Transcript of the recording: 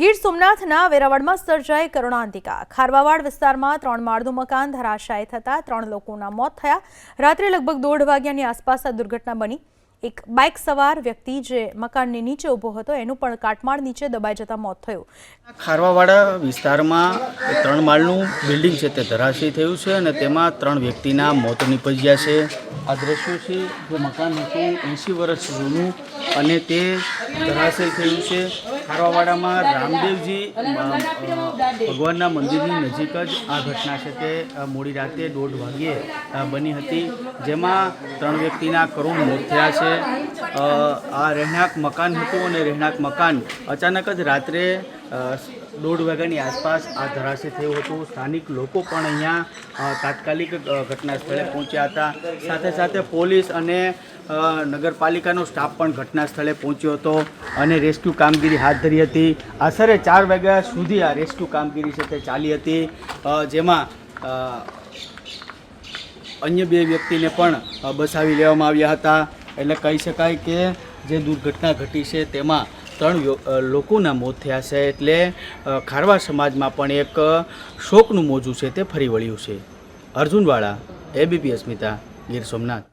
ગીર સોમનાથના વેરાવળમાં સર્જાઈ કરુણાંતિકા. ખારવાવાડ વિસ્તારમાં ત્રણ માળનું મકાન ધરાશાયી થતાં ત્રણ લોકોના મોત થયા. રાત્રે લગભગ દોઢ વાગ્યાની આસપાસ આ દુર્ઘટના બની. એક બાઇક સવાર વ્યક્તિ જે મકાનની નીચે ઊભો હતો, એનું પણ કાટમાળ નીચે દબાઈ જતાં મોત થયું. ખારવાવાડા વિસ્તારમાં ત્રણ માળનું બિલ્ડિંગ છે તે ધરાશયી થયું છે અને તેમાં ત્રણ વ્યક્તિના મોત નીપજ્યા છે. આ દ્રશ્યો છે જે મકાન હતું એંસી વર્ષ જૂનું. અને તે ધરાશય થયું છે. ખારવાવાડામાં રામદેવજી ભગવાનના મંદિરની નજીક જ આ ઘટના છે તે મોડી રાતે દોઢ વાગ્યે બની હતી. જેમાં ત્રણ વ્યક્તિના કરુણ મોત થયા છે. આ રહેણાંક મકાન હતું અને રહેણાંક મકાન અચાનક જ રાત્રે દોઢ વાગ્યાની આસપાસ આ ધરાશય થયું હતું. સ્થાનિક લોકો પણ અહીંયા તાત્કાલિક ઘટના સ્થળે પહોંચ્યા હતા. સાથે સાથે પોલીસ અને નગરપાલિકાનો સ્ટાફ પણ ઘટના સ્થળે પહોંચ્યો હતો અને રેસ્ક્યુ કામગીરી હાથ ધરી હતી. આશરે ચાર વાગ્યા સુધી આ રેસ્ક્યુ કામગીરી છે તે ચાલી હતી. જેમાં અન્ય બે વ્યક્તિને પણ બસાવી લેવામાં આવ્યા હતા. એટલે કહી શકાય કે જે દુર્ઘટના ઘટી છે તેમાં ત્રણ લોકોના મોત થયા છે એટલે ખારવા સમાજમાં પણ એક શોકનું મોજું છે તે ફરી વળ્યું છે. અર્જુનવાળા એબીપી અસ્મિતા, ગીર સોમનાથ.